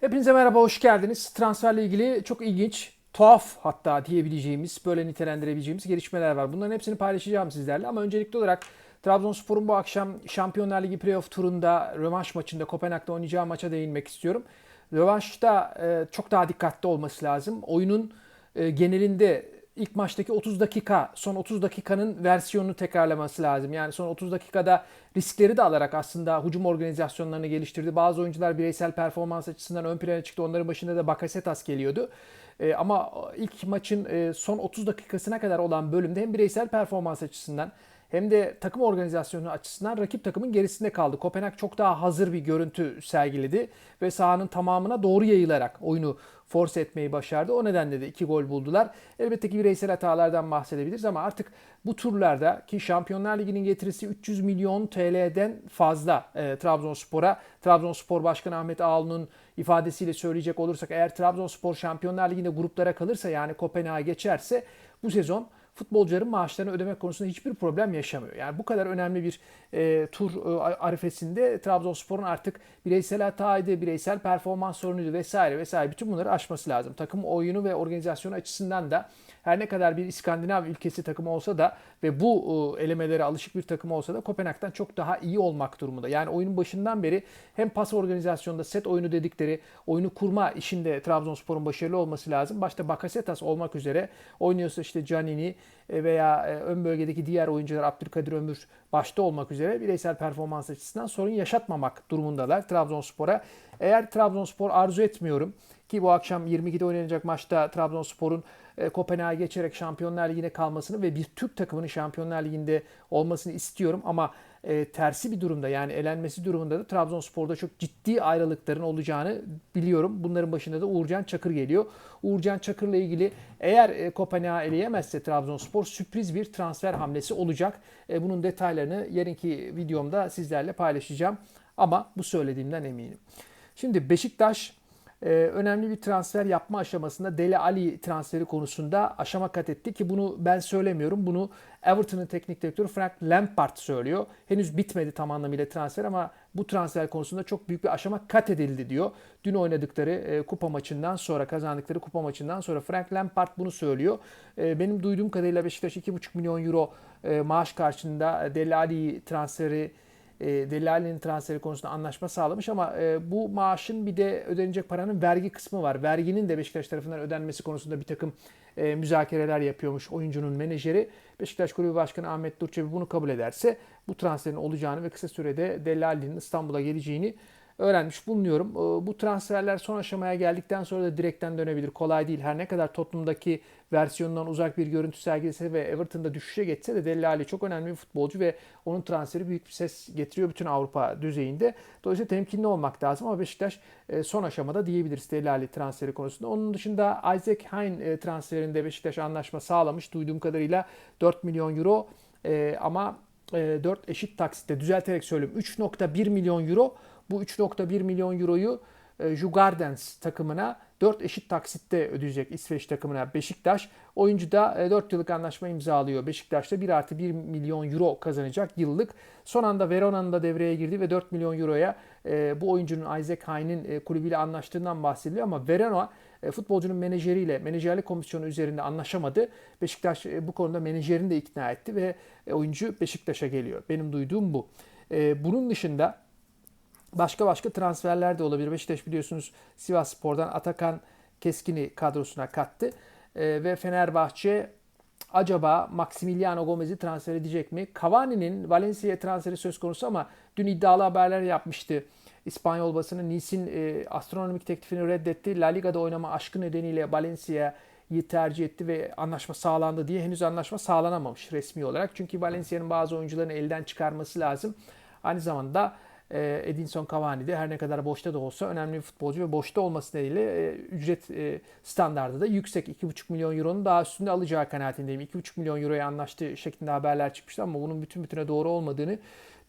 Hepinize merhaba, hoş geldiniz. Transferle ilgili çok ilginç, tuhaf hatta diyebileceğimiz, böyle nitelendirebileceğimiz gelişmeler var. Bunların hepsini paylaşacağım sizlerle ama öncelikli olarak Trabzonspor'un bu akşam Şampiyonlar Ligi playoff turunda rövanş maçında Kopenhag'da oynayacağı maça değinmek istiyorum. Rövanşta e, çok daha dikkatli olması lazım. Oyunun e, genelinde ilk maçtaki 30 dakika, son 30 dakikanın versiyonunu tekrarlaması lazım. Yani son 30 dakikada riskleri de alarak aslında hücum organizasyonlarını geliştirdi. Bazı oyuncular bireysel performans açısından ön plana çıktı. Onların başında da Bakasetas geliyordu. E, ama ilk maçın e, son 30 dakikasına kadar olan bölümde hem bireysel performans açısından hem de takım organizasyonu açısından rakip takımın gerisinde kaldı. Kopenhag çok daha hazır bir görüntü sergiledi ve sahanın tamamına doğru yayılarak oyunu force etmeyi başardı. O nedenle de iki gol buldular. Elbette ki bireysel hatalardan bahsedebiliriz ama artık bu turlarda ki Şampiyonlar Ligi'nin getirisi 300 milyon TL'den fazla e, Trabzonspor'a. Trabzonspor Başkanı Ahmet Ağaoğlu'nun ifadesiyle söyleyecek olursak eğer Trabzonspor Şampiyonlar Ligi'nde gruplara kalırsa yani Kopenhag'a geçerse bu sezon futbolcuların maaşlarını ödemek konusunda hiçbir problem yaşamıyor. Yani bu kadar önemli bir e, tur e, arifesinde Trabzonspor'un artık bireysel hataydı, bireysel performans sorunuydu vesaire vesaire bütün bunları aşması lazım. Takım oyunu ve organizasyonu açısından da her ne kadar bir İskandinav ülkesi takımı olsa da ve bu e, elemelere alışık bir takım olsa da Kopenhag'dan çok daha iyi olmak durumunda. Yani oyunun başından beri hem pas organizasyonunda set oyunu dedikleri oyunu kurma işinde Trabzonspor'un başarılı olması lazım. Başta Bakasetas olmak üzere oynuyorsa işte Canini e, veya e, ön bölgedeki diğer oyuncular Abdülkadir Ömür başta olmak üzere bireysel performans açısından sorun yaşatmamak durumundalar Trabzonspor'a. Eğer Trabzonspor arzu etmiyorum ki bu akşam 22'de oynanacak maçta Trabzonspor'un e, Kopenhag'a geçerek Şampiyonlar Ligi'ne kalmasını ve bir Türk takımının Şampiyonlar Ligi'nde olmasını istiyorum ama e, tersi bir durumda yani elenmesi durumunda da Trabzonspor'da çok ciddi ayrılıkların olacağını biliyorum. Bunların başında da Uğurcan Çakır geliyor. Uğurcan Çakır'la ilgili eğer e, Kopenhag'ı eleyemezse Trabzonspor sürpriz bir transfer hamlesi olacak. E, bunun detaylarını yarınki videomda sizlerle paylaşacağım. Ama bu söylediğimden eminim. Şimdi Beşiktaş e, önemli bir transfer yapma aşamasında Dele Ali transferi konusunda aşama kat etti ki bunu ben söylemiyorum. Bunu Everton'ın teknik direktörü Frank Lampard söylüyor. Henüz bitmedi tam anlamıyla transfer ama bu transfer konusunda çok büyük bir aşama kat edildi diyor. Dün oynadıkları e, kupa maçından sonra kazandıkları kupa maçından sonra Frank Lampard bunu söylüyor. E, benim duyduğum kadarıyla Beşiktaş 2,5 milyon euro e, maaş karşılığında Dele Ali transferi e, Delali'nin transferi konusunda anlaşma sağlamış ama e, bu maaşın bir de ödenecek paranın vergi kısmı var. Verginin de Beşiktaş tarafından ödenmesi konusunda bir takım e, müzakereler yapıyormuş oyuncunun menajeri. Beşiktaş Kulübü Başkanı Ahmet Durçevi bunu kabul ederse bu transferin olacağını ve kısa sürede Delali'nin İstanbul'a geleceğini öğrenmiş bulunuyorum. Ee, bu transferler son aşamaya geldikten sonra da direkten dönebilir. Kolay değil. Her ne kadar Tottenham'daki versiyonundan uzak bir görüntü sergilese ve Everton'da düşüşe geçse de Dele Alli çok önemli bir futbolcu ve onun transferi büyük bir ses getiriyor bütün Avrupa düzeyinde. Dolayısıyla temkinli olmak lazım ama Beşiktaş e, son aşamada diyebiliriz Dele Alli transferi konusunda. Onun dışında Isaac Hein e, transferinde Beşiktaş anlaşma sağlamış. Duyduğum kadarıyla 4 milyon euro e, ama 4 eşit taksitte düzelterek söyleyeyim 3.1 milyon euro bu 3.1 milyon euroyu e, Jugardens takımına 4 eşit taksitte ödeyecek İsveç takımına Beşiktaş. Oyuncu da 4 e, yıllık anlaşma imzalıyor. Beşiktaş'ta 1 artı 1 milyon euro kazanacak yıllık. Son anda Verona'nın da devreye girdi ve 4 milyon euroya e, bu oyuncunun Isaac Hain'in kulübüyle anlaştığından bahsediliyor ama Verona futbolcunun menajeriyle, menajerlik komisyonu üzerinde anlaşamadı. Beşiktaş bu konuda menajerini de ikna etti ve oyuncu Beşiktaş'a geliyor. Benim duyduğum bu. Bunun dışında Başka başka transferler de olabilir. Beşiktaş biliyorsunuz Sivas Spor'dan Atakan Keskin'i kadrosuna kattı. E, ve Fenerbahçe acaba Maximiliano Gomez'i transfer edecek mi? Cavani'nin Valencia'ya transferi söz konusu ama dün iddialı haberler yapmıştı. İspanyol basını Nice'in e, astronomik teklifini reddetti. La Liga'da oynama aşkı nedeniyle Valencia'yı tercih etti ve anlaşma sağlandı diye henüz anlaşma sağlanamamış resmi olarak. Çünkü Valencia'nın bazı oyuncularını elden çıkarması lazım. Aynı zamanda e, Edinson Cavani de her ne kadar boşta da olsa önemli bir futbolcu ve boşta olması nedeniyle e, ücret e, standardı da yüksek. 2,5 milyon euronun daha üstünde alacağı kanaatindeyim. 2,5 milyon euroya anlaştığı şeklinde haberler çıkmıştı ama bunun bütün bütüne doğru olmadığını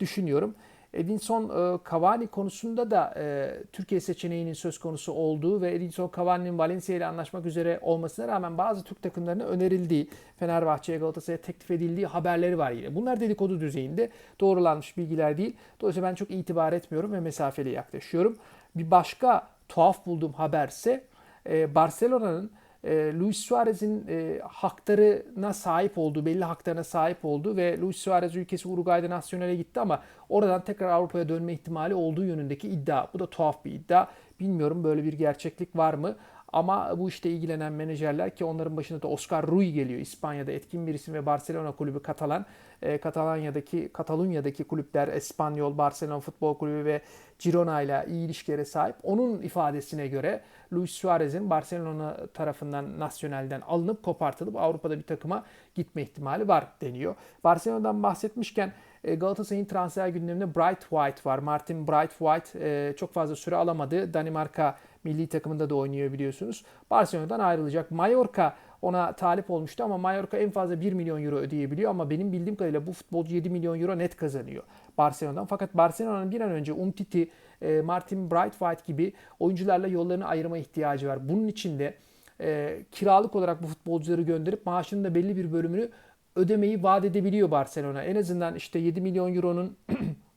düşünüyorum. Edinson e, Cavani konusunda da e, Türkiye seçeneğinin söz konusu olduğu ve Edinson Cavani'nin Valencia ile anlaşmak üzere olmasına rağmen bazı Türk takımlarına önerildiği, Fenerbahçe'ye Galatasaray'a teklif edildiği haberleri var yine. Bunlar dedikodu düzeyinde doğrulanmış bilgiler değil. Dolayısıyla ben çok itibar etmiyorum ve mesafeli yaklaşıyorum. Bir başka tuhaf bulduğum haberse e, Barcelona'nın e, Luis Suarez'in e, haklarına sahip olduğu, belli haklarına sahip olduğu ve Luis Suarez ülkesi Uruguay'da nasyonale gitti ama oradan tekrar Avrupa'ya dönme ihtimali olduğu yönündeki iddia. Bu da tuhaf bir iddia. Bilmiyorum böyle bir gerçeklik var mı? Ama bu işte ilgilenen menajerler ki onların başında da Oscar Rui geliyor. İspanya'da etkin bir isim ve Barcelona kulübü Katalan. E, Katalanya'daki, Katalunya'daki kulüpler Espanyol, Barcelona Futbol Kulübü ve Girona ile iyi ilişkilere sahip. Onun ifadesine göre Luis Suarez'in Barcelona tarafından nasyonelden alınıp kopartılıp Avrupa'da bir takıma gitme ihtimali var deniyor. Barcelona'dan bahsetmişken e, Galatasaray'ın transfer gündeminde Bright White var. Martin Bright White e, çok fazla süre alamadı. Danimarka milli takımında da oynuyor biliyorsunuz. Barcelona'dan ayrılacak. Mallorca ona talip olmuştu ama Mallorca en fazla 1 milyon euro ödeyebiliyor ama benim bildiğim kadarıyla bu futbolcu 7 milyon euro net kazanıyor Barcelona'dan. Fakat Barcelona'nın bir an önce Umtiti, e, Martin Brightwhite gibi oyuncularla yollarını ayırma ihtiyacı var. Bunun için de e, kiralık olarak bu futbolcuları gönderip maaşının da belli bir bölümünü ödemeyi vaat edebiliyor Barcelona. En azından işte 7 milyon euronun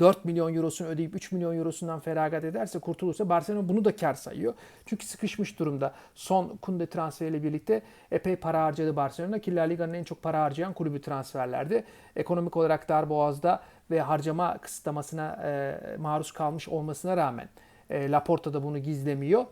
4 milyon eurosunu ödeyip 3 milyon eurosundan feragat ederse kurtulursa Barcelona bunu da kar sayıyor. Çünkü sıkışmış durumda. Son Kunde transferiyle birlikte epey para harcadı Barcelona ki La Liga'nın en çok para harcayan kulübü transferlerdi. Ekonomik olarak dar boğazda ve harcama kısıtlamasına e, maruz kalmış olmasına rağmen e, Laporta da bunu gizlemiyor.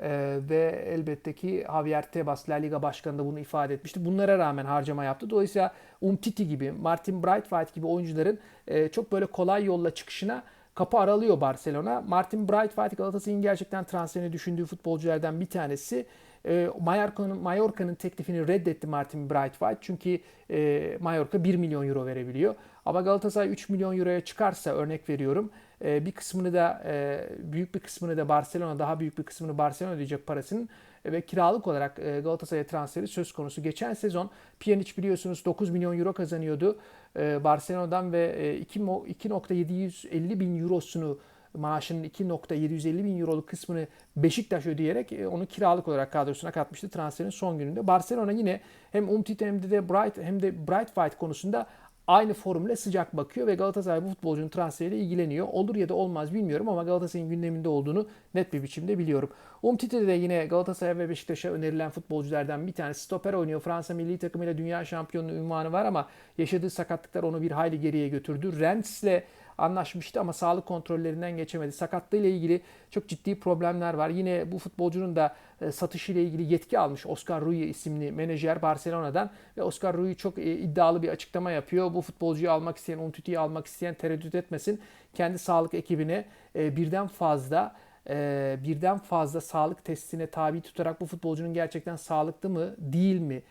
Ee, ve elbette ki Javier Tebas La Liga Başkanı da bunu ifade etmişti. Bunlara rağmen harcama yaptı. Dolayısıyla Umtiti gibi, Martin Brightwhite gibi oyuncuların e, çok böyle kolay yolla çıkışına kapı aralıyor Barcelona. Martin Brightwhite Galatasaray'ın gerçekten transferini düşündüğü futbolculardan bir tanesi. E, Mallorca'nın Mallorca'nın teklifini reddetti Martin Brightwhite. Çünkü e, Mallorca 1 milyon euro verebiliyor. Ama Galatasaray 3 milyon euroya çıkarsa örnek veriyorum bir kısmını da e, büyük bir kısmını da Barcelona daha büyük bir kısmını Barcelona ödeyecek parasının e, ve kiralık olarak e, Galatasaray'a transferi söz konusu. Geçen sezon Pjanic biliyorsunuz 9 milyon euro kazanıyordu Barcelona'dan ve 2.750 bin eurosunu maaşının 2.750 bin euroluk kısmını Beşiktaş ödeyerek onu kiralık olarak kadrosuna katmıştı transferin son gününde. Barcelona yine hem Umtiti hem de Bright hem de Bright White konusunda aynı formüle sıcak bakıyor ve Galatasaray bu futbolcunun transferiyle ilgileniyor. Olur ya da olmaz bilmiyorum ama Galatasaray'ın gündeminde olduğunu net bir biçimde biliyorum. Umtiti de yine Galatasaray ve Beşiktaş'a önerilen futbolculardan bir tanesi. Stoper oynuyor. Fransa milli takımıyla dünya şampiyonluğu ünvanı var ama yaşadığı sakatlıklar onu bir hayli geriye götürdü. Rennes'le anlaşmıştı ama sağlık kontrollerinden geçemedi. Sakatlığıyla ilgili çok ciddi problemler var. Yine bu futbolcunun da e, satışıyla ilgili yetki almış Oscar Rui isimli menajer Barcelona'dan ve Oscar Rui çok e, iddialı bir açıklama yapıyor. Bu futbolcuyu almak isteyen, Umtiti'yi almak isteyen tereddüt etmesin. Kendi sağlık ekibine e, birden fazla birden fazla sağlık testine tabi tutarak bu futbolcunun gerçekten sağlıklı mı değil mi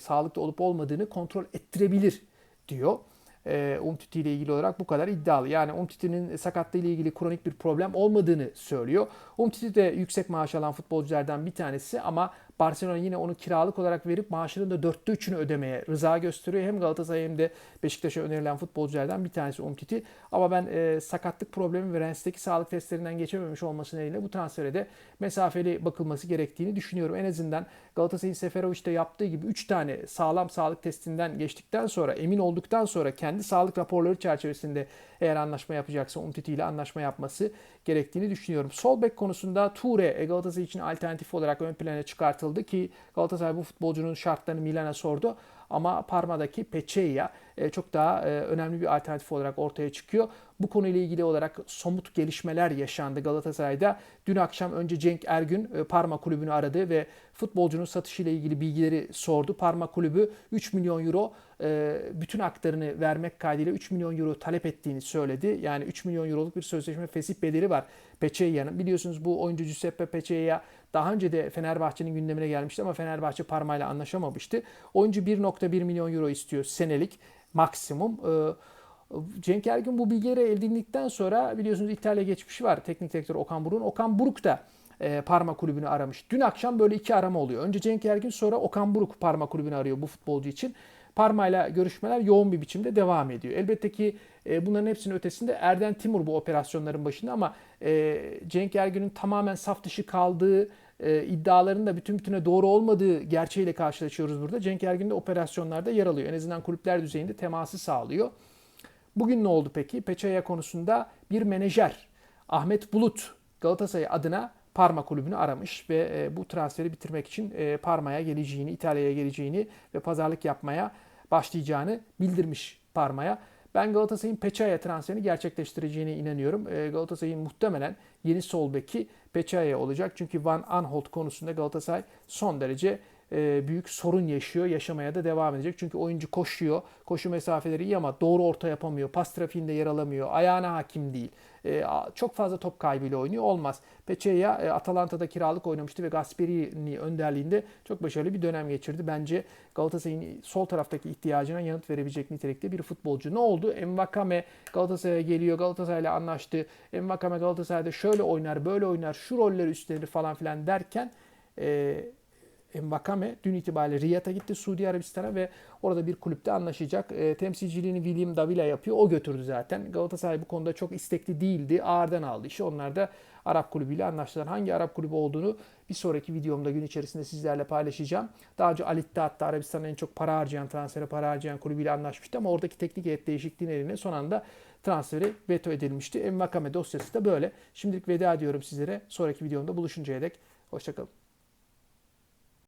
sağlıklı olup olmadığını kontrol ettirebilir diyor e, Umtiti ile ilgili olarak bu kadar iddialı. Yani Umtiti'nin sakatlığı ile ilgili kronik bir problem olmadığını söylüyor. Umtiti de yüksek maaş alan futbolculardan bir tanesi ama Barcelona yine onu kiralık olarak verip maaşının da dörtte üçünü ödemeye rıza gösteriyor. Hem Galatasaray hem de Beşiktaş'a önerilen futbolculardan bir tanesi Umtiti. Ama ben e, sakatlık problemi ve Rennes'teki sağlık testlerinden geçememiş olması nedeniyle bu transfere de mesafeli bakılması gerektiğini düşünüyorum. En azından Galatasaray'ın Seferovic'te yaptığı gibi 3 tane sağlam sağlık testinden geçtikten sonra emin olduktan sonra kendi sağlık raporları çerçevesinde eğer anlaşma yapacaksa Umtiti ile anlaşma yapması gerektiğini düşünüyorum. Sol bek konusunda Ture e, Galatasaray için alternatif olarak ön plana çıkartıldı ki Galatasaray bu futbolcunun şartlarını Milan'a sordu. Ama Parma'daki Peçeya e, çok daha e, önemli bir alternatif olarak ortaya çıkıyor. Bu konuyla ilgili olarak somut gelişmeler yaşandı Galatasaray'da. Dün akşam önce Cenk Ergün e, Parma kulübünü aradı ve futbolcunun satışıyla ilgili bilgileri sordu. Parma kulübü 3 milyon euro bütün haklarını vermek kaydıyla 3 milyon euro talep ettiğini söyledi. Yani 3 milyon euroluk bir sözleşme fesih bedeli var Peçeya'nın. Biliyorsunuz bu oyuncu Giuseppe Peçeya daha önce de Fenerbahçe'nin gündemine gelmişti ama Fenerbahçe Parma ile anlaşamamıştı. Oyuncu 1.1 milyon euro istiyor senelik maksimum. Ee, Cenk Ergün bu bilgileri edindikten sonra biliyorsunuz İtalya geçmişi var teknik direktör Okan Buruk'un. Okan Buruk da e, Parma kulübünü aramış. Dün akşam böyle iki arama oluyor. Önce Cenk Ergün sonra Okan Buruk Parma kulübünü arıyor bu futbolcu için. Parma ile görüşmeler yoğun bir biçimde devam ediyor. Elbette ki e, bunların hepsinin ötesinde Erden Timur bu operasyonların başında ama e, Cenk Ergün'ün tamamen saf dışı kaldığı e, iddiaların da bütün bütüne doğru olmadığı gerçeğiyle karşılaşıyoruz burada. Cenk Ergün de operasyonlarda yer alıyor. En azından kulüpler düzeyinde teması sağlıyor. Bugün ne oldu peki? Peçaya konusunda bir menajer Ahmet Bulut Galatasaray adına Parma kulübünü aramış ve e, bu transferi bitirmek için e, Parma'ya geleceğini, İtalya'ya geleceğini ve pazarlık yapmaya başlayacağını bildirmiş Parma'ya. Ben Galatasaray'ın Peçaya transferini gerçekleştireceğine inanıyorum. E, Galatasaray'ın muhtemelen yeni sol beki Peçaya olacak. Çünkü Van Aanholt konusunda Galatasaray son derece büyük sorun yaşıyor. Yaşamaya da devam edecek. Çünkü oyuncu koşuyor. Koşu mesafeleri iyi ama doğru orta yapamıyor. Pas trafiğinde yer alamıyor. Ayağına hakim değil. E, çok fazla top kaybıyla oynuyor. Olmaz. Peçeya e, Atalanta'da kiralık oynamıştı ve Gasperini önderliğinde çok başarılı bir dönem geçirdi. Bence Galatasaray'ın sol taraftaki ihtiyacına yanıt verebilecek nitelikte bir futbolcu. Ne oldu? Envakame Galatasaray'a geliyor. Galatasaray'la anlaştı. Envakame Galatasaray'da şöyle oynar, böyle oynar, şu rolleri üstlenir falan filan derken e, Mbakame dün itibariyle Riyad'a gitti Suudi Arabistan'a ve orada bir kulüpte anlaşacak. E, temsilciliğini William Davila yapıyor. O götürdü zaten. Galatasaray bu konuda çok istekli değildi. Ağırdan aldı işi. Onlar da Arap kulübüyle anlaştılar. Hangi Arap kulübü olduğunu bir sonraki videomda gün içerisinde sizlerle paylaşacağım. Daha önce Al Ittihad'da Arabistan'ın en çok para harcayan, transfere para harcayan kulübüyle anlaşmıştı ama oradaki teknik heyet değişikliği nedeniyle son anda transferi veto edilmişti. Mbakame dosyası da böyle. Şimdilik veda ediyorum sizlere. Sonraki videomda buluşuncaya dek hoşçakalın.